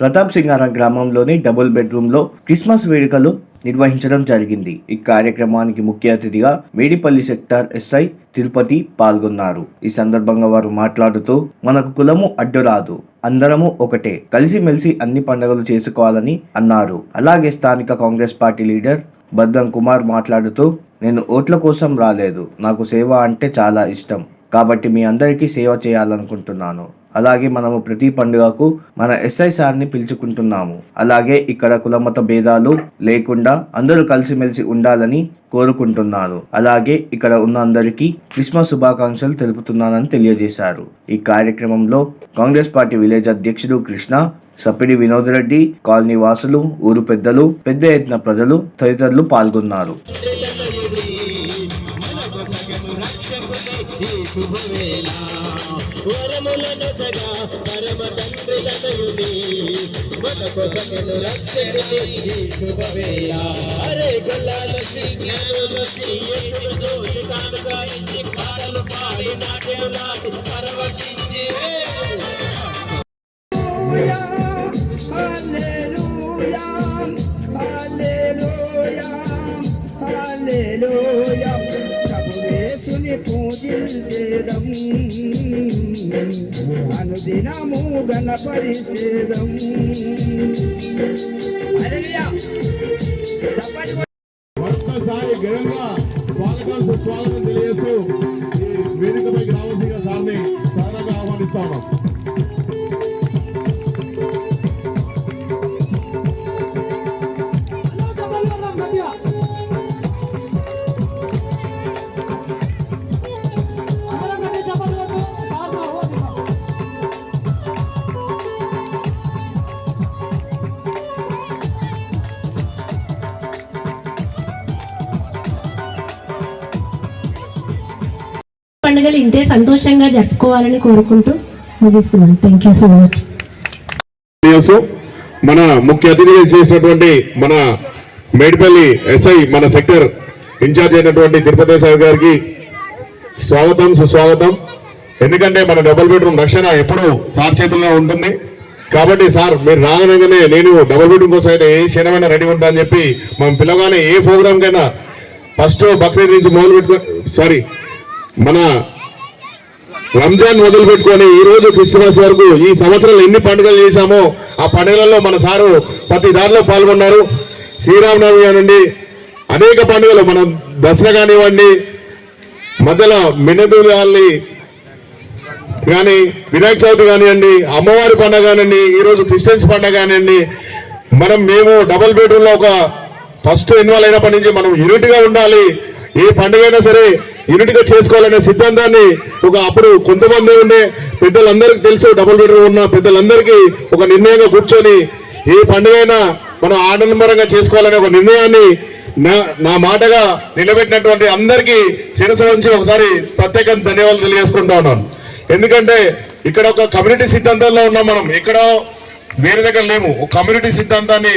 ప్రతాప్ సింగారం గ్రామంలోని డబుల్ బెడ్రూమ్లో క్రిస్మస్ వేడుకలు నిర్వహించడం జరిగింది. ఈ కార్యక్రమానికి ముఖ్య అతిథిగా మేడిపల్లి సెక్టార్ ఎస్ఐ తిరుపతి పాల్గొన్నారు. ఈ సందర్భంగా వారు మాట్లాడుతూ మనకు కులము అడ్డు రాదు. అందరము ఒకటే. కలిసిమెలిసి అన్ని పండుగలు చేసుకోవాలని అన్నారు. అలాగే స్థానిక కాంగ్రెస్ పార్టీ లీడర్ బద్దం కుమార్ మాట్లాడుతూ నేను ఓట్ల కోసం రాలేదు. నాకు సేవ అంటే చాలా ఇష్టం. కాబట్టి మీ అందరికీ సేవ చేయాలనుకుంటున్నాను. అలాగే మనము ప్రతి పండుగకు మన ఎస్ఐ సార్ని పిలుచుకుంటున్నాము. అలాగే ఇక్కడ కులమత భేదాలు లేకుండా అందరూ కలిసిమెలిసి ఉండాలని కోరుకుంటున్నాను. అలాగే ఇక్కడ ఉన్న అందరికీ క్రిస్మస్ శుభాకాంక్షలు తెలుపుతున్నానని తెలియజేశారు. ఈ కార్యక్రమంలో కాంగ్రెస్ పార్టీ విలేజ్ అధ్యక్షుడు కృష్ణ సప్పిడి వినోద్ రెడ్డి కాలనీ వాసులు ఊరు పెద్దలు పెద్ద ఎత్తున ప్రజలు తదితరులు పాల్గొన్నారు. వరములను సగా పరమ తండ్రులనయుని మన కొసకను రక్షకుని ఈ శుభవేళ అరే గొల్లాలసి జ్ఞానులసి యేసు జోషి కానుక ఇచ్చి పాటలు పాడి నాట్యం నాటి పూజించేదం అనుదినము గణపరిచేదం హల్లెలూయా ఒక్కసారి ఘనంగా స్వాగతం సుస్వాగతం తెలియజేస్తూ ఈ వేదికపైకి రావాల్సిందిగా సార్ని సరళంగా ఆహ్వానిస్తాను. పండుగలు ఇంతే సంతోషంగా జరుపుకోవాలని కోరుకుంటూ ముగిస్తున్నాను. థ్యాంక్ యూ సో మచ్ మన ముఖ్య అతిథిగా చేసినటువంటి మన మేడిపల్లి ఎస్ఐ మన సెక్టర్ ఇన్ఛార్జ్ అయినటువంటి తిరుపతి సార్ గారికి స్వాగతం సుస్వాగతం. ఎందుకంటే మన డబుల్ బెడ్రూమ్ రక్షణ ఎప్పుడూ సార్ చేతుల్లో ఉంటుంది. కాబట్టి సార్ మీరు రాగనగానే నేను డబుల్ బెడ్రూమ్ కోసం అయితే ఏ క్షణమైనా రెడీ ఉంటా అని చెప్పి మనం పిలవగానే ఏ ప్రోగ్రామ్ కైనా ఫస్ట్ బక్రీద్ నుంచి మొదలు పెట్టుకో సారీ మన రంజాన్ మొదలు పెట్టుకొని ఈ రోజు క్రిస్మస్ వరకు ఈ సంవత్సరంలో ఎన్ని పండుగలు చేశామో ఆ పండుగలలో మన సారు ప్రతి దారిలో పాల్గొన్నారు. శ్రీరామనవమి కానివ్వండి అనేక పండుగలు మనం దసరా కానివ్వండి మధ్యలో మినదులాల్ని కానీ వినాయక చవితి కానివ్వండి అమ్మవారి పండుగ కానివ్వండి ఈ రోజు క్రిస్టియన్స్ పండుగ కానివ్వండి మనం మేము డబల్ బెడ్రూమ్లో ఒక ఫస్ట్ ఇన్వాల్వ్ అయినప్పటి నుంచి మనం యూనిట్గా ఉండాలి. ఏ పండుగ అయినా సరే యూనిట్గా చేసుకోవాలనే సిద్ధాంతాన్ని ఒక అప్పుడు కొంతమంది ఉండే పెద్దలందరికీ తెలుసు డబుల్ బెడ్రూమ్ ఉన్న పెద్దలందరికీ ఒక నిర్ణయంగా కూర్చొని ఏ పండుగ అయినా మనం ఆడంబరంగా చేసుకోవాలనే ఒక నిర్ణయాన్ని నా నా మాటగా నిలబెట్టినటువంటి అందరికీ శిరస నుంచి ఒకసారి ప్రత్యేక ధన్యవాదాలు తెలియజేసుకుంటా ఉన్నాను. ఎందుకంటే ఇక్కడ ఒక కమ్యూనిటీ సిద్ధాంతంలో ఉన్నాం మనం. ఎక్కడో వేరే దగ్గర లేము. ఒక కమ్యూనిటీ సిద్ధాంతాన్ని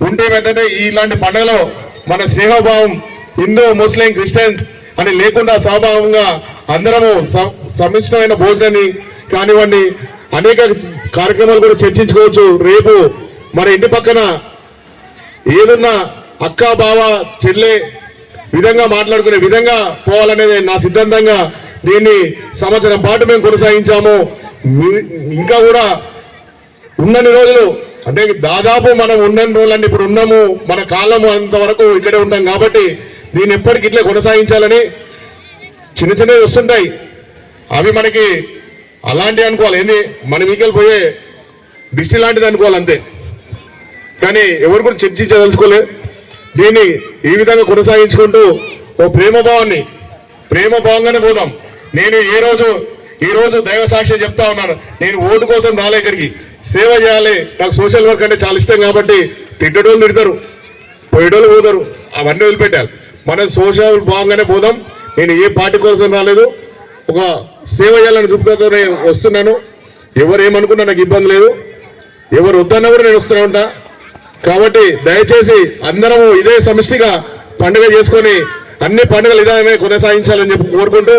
ఉంటే ఏంటంటే ఇలాంటి పండుగలో మన స్నేహభావం హిందూ ముస్లిం క్రిస్టియన్స్ అని లేకుండా స్వభావంగా అందరము స- సమిష్టమైన భోజనాన్ని కానివ్వండి అనేక కార్యక్రమాలు కూడా చర్చించుకోవచ్చు. రేపు మన ఇంటి పక్కన ఏదున్నా అక్క బావ చెల్లె విధంగా మాట్లాడుకునే విధంగా పోవాలనేది నా సిద్ధాంతంగా దీన్ని సంవత్సరం పాటు మేము కొనసాగించాము. ఇంకా కూడా ఉన్నన్ని రోజులు అంటే దాదాపు మనం ఉన్నన్ని రోజులు ఇప్పుడు ఉన్నాము. మన కాలం అంతవరకు ఇక్కడే ఉంటాం కాబట్టి దీన్ని ఎప్పటికి ఇట్లా కొనసాగించాలని చిన్న చిన్నవి వస్తుంటాయి. అవి మనకి అలాంటివి అనుకోవాలి. ఏంది? మన వీకెళ్ళి పోయే దిష్టి లాంటిది అనుకోవాలి అంతే. కానీ ఎవరు కూడా చర్చించదలుచుకోలేదు దీన్ని ఈ విధంగా కొనసాగించుకుంటూ ఓ ప్రేమ భావాన్ని ప్రేమ భావంగానే పోదాం. నేను ఏ రోజు ఈ రోజు దైవ సాక్ష్యం చెప్తా ఉన్నాను. నేను ఓటు కోసం రాలే ఇక్కడికి. సేవ చేయాలి. నాకు సోషల్ వర్క్ అంటే చాలా ఇష్టం కాబట్టి తిట్టడోళ్ళు తిడతారు. పోయేటోళ్ళు పోతారు. అవన్నీ వదిలిపెట్టాలి. మనం సోషల్ భాగంగానే పోదాం. నేను ఏ పార్టీ కోసం రాలేదు. ఒక సేవ చేయాలని దృప్తితోనే వస్తున్నాను. ఎవరు ఏమనుకున్నా నాకు ఇబ్బంది లేదు. ఎవరు వద్దన్నా కూడా నేను వస్తూనే ఉంటా. కాబట్టి దయచేసి అందరము ఇదే సమిష్టిగా పండుగ చేసుకొని అన్ని పండుగలు ఇదే కొనసాగించాలని చెప్పి కోరుకుంటూ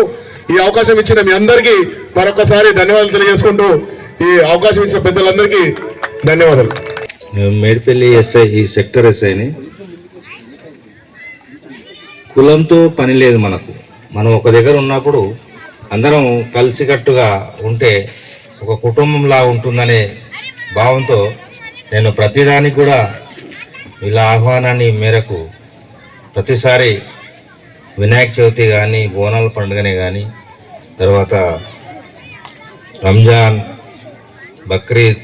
ఈ అవకాశం ఇచ్చిన మీ అందరికీ మరొకసారి ధన్యవాదాలు తెలియజేసుకుంటూ ఈ అవకాశం ఇచ్చిన పెద్దలందరికీ ధన్యవాదాలు. మేడిపల్లి ఎస్ఐ ఈ సెక్టర్ ఎస్ఐని కులంతో పని లేదు మనకు. మనం ఒక దగ్గర ఉన్నప్పుడు అందరం కలిసికట్టుగా ఉంటే ఒక కుటుంబంలా ఉంటుందనే భావంతో నేను ప్రతిదానికి కూడా వీళ్ళ ఆహ్వానాన్ని మేరకు ప్రతిసారి వినాయక చవితి కానీ బోనాల పండుగనే కానీ తర్వాత రంజాన్ బక్రీద్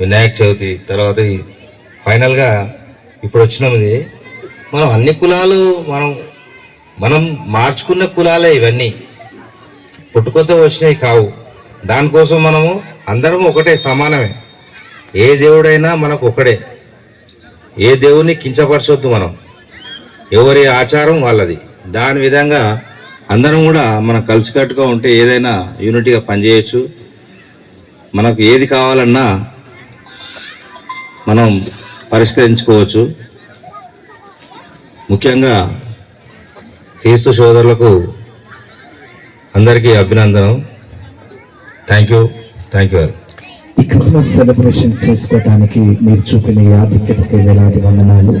వినాయక చవితి తర్వాత ఫైనల్గా ఇప్పుడు వచ్చినది మనం అన్ని కులాలు మనం మనం మార్చుకున్న కులాలే ఇవన్నీ. పుట్టుకతో వచ్చినవి కావు. దానికోసం మనము అందరం ఒకటే సమానమే. ఏ దేవుడైనా మనకు ఒకడే. ఏ దేవుని కించపరచొద్దు మనం. ఎవరి ఆచారం వాళ్ళది. దాని విధంగా అందరం కూడా మనం కలిసికట్టుగా ఉంటే ఏదైనా యూనిటీగా పనిచేయచ్చు. మనకు ఏది కావాలన్నా మనం పరిష్కరించుకోవచ్చు. ముఖ్యంగా క్రీస్తు సోదరులకు అందరికీ అభినందనం థ్యాంక్ యూ థ్యాంక్ యూ ఈ క్రిస్మస్ సెలబ్రేషన్ చేసుకోవడానికి మీరు చూపిన ఈ ఆధిక్యతకి వేలాది వందనాలు.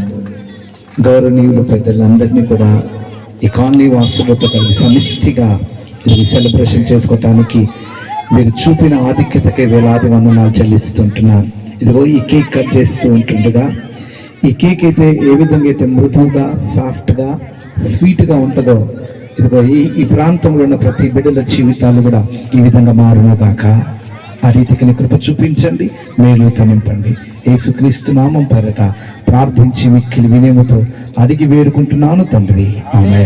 గౌరవనీయులు పెద్దలందరినీ కూడా ఈ కాలనీ వాసులతో కలిసి సమిష్టిగా ఇది సెలబ్రేషన్ చేసుకోవటానికి మీరు చూపిన ఆధిక్యతకి వేలాది వందనాలు చెల్లిస్తుంటున్నాను. ఇదిగో ఈ కేక్ కట్ చేస్తూ ఉంటుండగా ఈ కేక్ అయితే ఏ విధంగా అయితే మృదువుగా సాఫ్ట్గా స్వీట్గా ఉంటుందో ఇదిగో ఈ ఈ ప్రాంతంలో ఉన్న ప్రతి బిడ్డల జీవితాలు కూడా ఈ విధంగా మారునుగాక ఆ రీతికి కృప చూపించండి మేలు తనింపండి యేసుక్రీస్తు నామం పేరట ప్రార్థించి మిక్కిలి వినేముతో అడిగి వేడుకుంటున్నాను తండ్రి. ఆమె